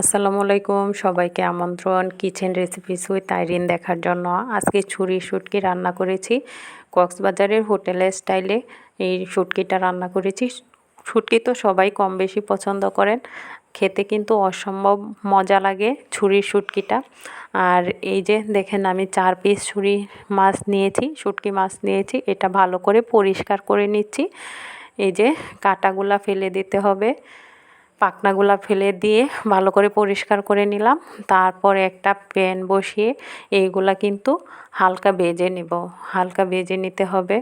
আসসালামু আলাইকুম। সবাইকে আমন্ত্রণ কিচেন রেসিপিস উইথ আইরিন দেখার জন্য। আজকে ছুরি শুটকি রান্না করেছি। কক্সবাজারের হোটেলের স্টাইলে এই শুটকিটা রান্না করেছি। শুটকি তো সবাই কম বেশি পছন্দ করেন। খেতে কিন্তু অসম্ভব মজা লাগে ছুরির শুটকিটা। আর এই যে দেখেন আমি চার পিস ছুরি মাছ নিয়েছি, শুটকি মাছ নিয়েছি। এটা ভালো করে পরিষ্কার করে নিচ্ছি। এই যে কাটাগুলা ফেলে দিতে হবে। পাখনাগুলো ফেলে দিয়ে ভালো করে পরিষ্কার করে নিলাম। তারপর একটা প্যান বসিয়ে এইগুলা কিন্তু হালকা বেজে নেব। হালকা বেজে নিতে হবে।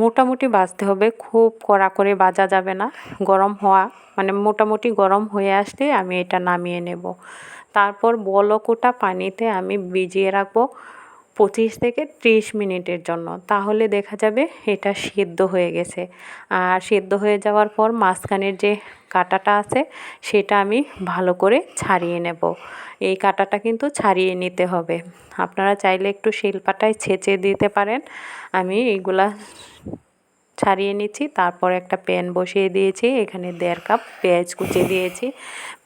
মোটামুটি বাজতে হবে। খুব কড়া করে বাজা যাবে না। গরম হওয়া মানে মোটামুটি গরম হয়ে আসতে আমি এটা নামিয়ে নেব। তারপর বলকোটা পানিতে আমি ভিজিয়ে রাখব। পঁচিশ থেকে ত্রিশ মিনিটের জন্য। তাহলে দেখা যাবে এটা সিদ্ধ হয়ে গেছে। আর সিদ্ধ হয়ে যাওয়ার পর মাঝখানের যে কাটাটা আছে, সেটা আমি ভালো করে ছাড়িয়ে নেব। এই কাটাটা কিন্তু ছাড়িয়ে নিতে হবে। আপনারা চাইলে একটু শিলপাটায় ছেঁচে দিতে পারেন। আমি এইগুলা ছাড়িয়ে নিচ্ছি। তারপর একটা প্যান বসিয়ে দিয়েছি। এখানে দেড় কাপ পেঁয়াজ কুচি দিয়েছি।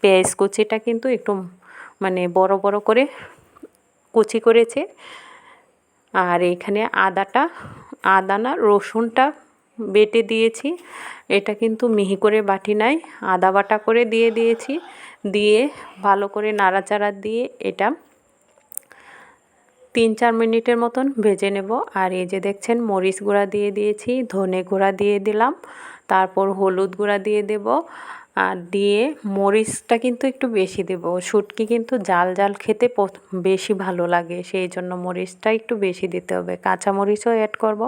পেঁয়াজ কুচিটা কিন্তু একটু মানে বড় বড় করে কুচি করেছে। আর এখানে আদাটা, আদা না রসুনটা বেটে দিয়েছি। এটা কিন্তু মিহি করে বাটি নাই, আদা বাটা করে দিয়ে দিয়েছি। দিয়ে ভালো করে নাড়াচাড়া দিয়ে এটা তিন চার মিনিটের মতন ভেজে নেব। আর এই যে দেখছেন, মরিচ গুঁড়া দিয়ে দিয়েছি, ধনে গুঁড়া দিয়ে দিলাম, তারপর হলুদ গুঁড়া দিয়ে দেব। আর দিয়ে মরিচটা কিন্তু একটু বেশি দেব। শুটকি কিন্তু জাল জাল খেতে বেশি ভালো লাগে। সেই জন্য মরিচটা একটু বেশি দিতে হবে। কাঁচা মরিচও অ্যাড করব।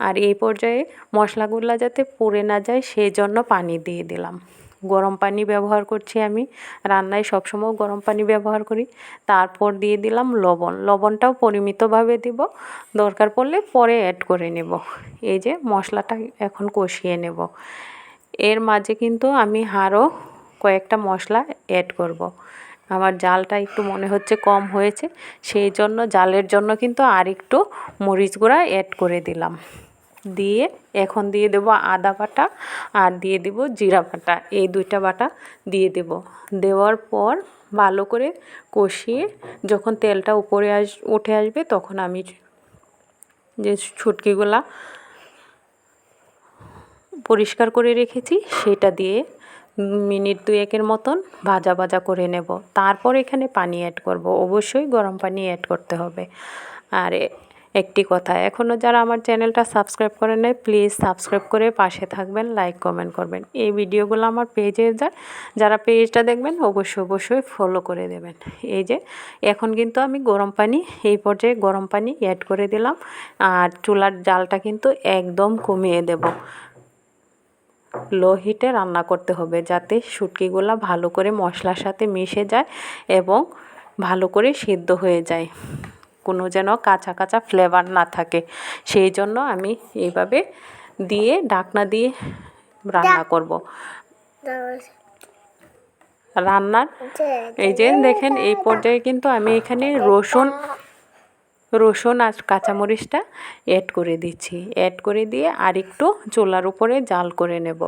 আর এই পর্যায়ে মশলাগুলো যাতে পুড়ে না যায় সেই জন্য পানি দিয়ে দিলাম। গরম পানি ব্যবহার করছি আমি। রান্নায় সবসময় গরম পানি ব্যবহার করি। তারপর দিয়ে দিলাম লবণ। লবণটাও পরিমিতভাবে দিব। দরকার পড়লে পরে অ্যাড করে নেব। এই যে মশলাটা এখন কষিয়ে নেব। এর মাঝে কিন্তু আমি আরও কয়েকটা মশলা অ্যাড করব। আমার জালটা একটু মনে হচ্ছে কম হয়েছে, সেই জন্য জালের জন্য কিন্তু আর একটু মরিচ গুঁড়া অ্যাড করে দিলাম দিয়ে এখন দিয়ে দেব আদা বাটা আর দিয়ে দেব জিরা বাটা, এই দুইটা বাটা দিয়ে দেব দেওয়ার পর ভালো করে কষিয়ে যখন তেলটা উপরে আস, উঠে আসবে তখন আমি যে ছুটকিগুলা পরিষ্কার করে রেখেছি, সেটা দিয়ে মিনিট দুয়েকের মতন ভাজা ভাজা করে নেব। তারপর এখানে পানি অ্যাড করব। অবশ্যই গরম পানি অ্যাড করতে হবে। আর একটি কথা এখনও যারা আমার চ্যানেলটা সাবস্ক্রাইব করে নেয় প্লিজ সাবস্ক্রাইব করে পাশে থাকবেন লাইক কমেন্ট করবেন। এই ভিডিওগুলো আমার পেজে যায়। যারা পেজটা দেখবেন, অবশ্যই অবশ্যই ফলো করে দেবেন। এই যে, এখন কিন্তু আমি গরম পানি, এই পর্যায়ে গরম পানি অ্যাড করে দিলাম। আর চুলার জালটা কিন্তু একদম কমিয়ে দেব। লো হিটে রান্না করতে হবে যাতে শুটকিগুলো ভালো করে মশলার সাথে মিশে যায় এবং ভালো করে সিদ্ধ হয়ে যায়। কোনো যেন কাঁচা কাঁচা ফ্লেভার না থাকে। সেই জন্য আমি এইভাবে দিয়ে ডাকনা দিয়ে রান্না করব। রান্নার এই যে দেখেন এই পর্যায়ে কিন্তু আমি এখানে রসুন রসুন আর কাঁচামরিচটা অ্যাড করে দিচ্ছি। অ্যাড করে দিয়ে আর একটু চুলার উপরে জাল করে নেব।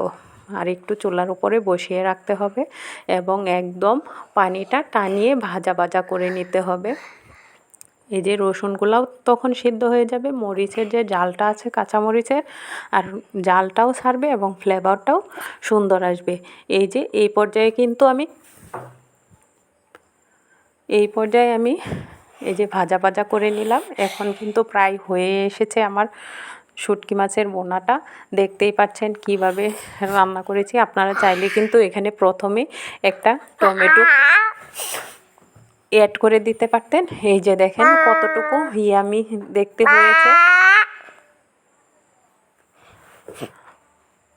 আর একটু চুলার উপরে বসিয়ে রাখতে হবে এবং একদম পানিটা টানিয়ে ভাজা ভাজা করে নিতে হবে। এই যে রসুনগুলাও তখন সিদ্ধ হয়ে যাবে। মরিচের যে জালটা আছে কাঁচামরিচের, আর জালটাও ছাড়বে এবং ফ্লেভারটাও সুন্দর আসবে। এই যে এই পর্যায়ে কিন্তু আমি, এই পর্যায়ে আমি এই যে ভাজা ভাজা করে নিলাম। এখন কিন্তু প্রায় হয়ে এসেছে আমার শুটকি মাছের বোনাটা। দেখতেই পাচ্ছেন কীভাবে রান্না করেছি। আপনারা চাইলে কিন্তু এখানে প্রথমে একটা টমেটো অ্যাড করে দিতে পারতেন। এই যে দেখেন কতটুকু ইয়ামি দেখতে হয়েছে।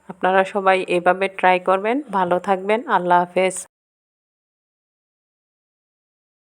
আপনারা সবাই এভাবে ট্রাই করবেন। ভালো থাকবেন। আল্লাহ হাফেজ।